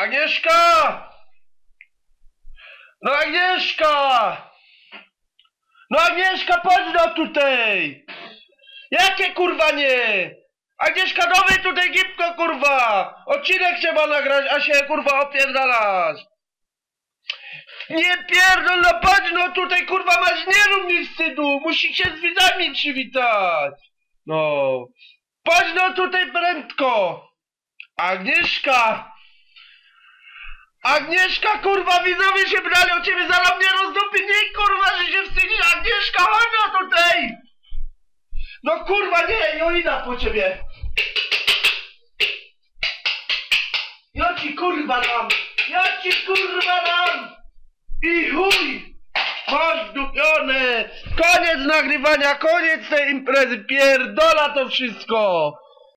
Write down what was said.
Agnieszka! No Agnieszka! No Agnieszka, chodź no tutaj! Jakie kurwa nie? Agnieszka, nowy tutaj gipko kurwa! Odcinek trzeba nagrać, a się kurwa opierdalasz! Nie pierdol, no patrz no tutaj kurwa masz nie rób mi wstydu! Musi się z widzami przywitać! No... Patrz no tutaj prędko! Agnieszka! Agnieszka, kurwa, widzowie się brali o ciebie, zaraz mnie rozdupi, nie, kurwa, że się wstydzisz, Agnieszka, no tutaj! No kurwa, nie, idę po ciebie! Ja ci kurwa dam! Ja ci kurwa dam! I chuj! Masz dupione! Koniec nagrywania, koniec tej imprezy, pierdola to wszystko!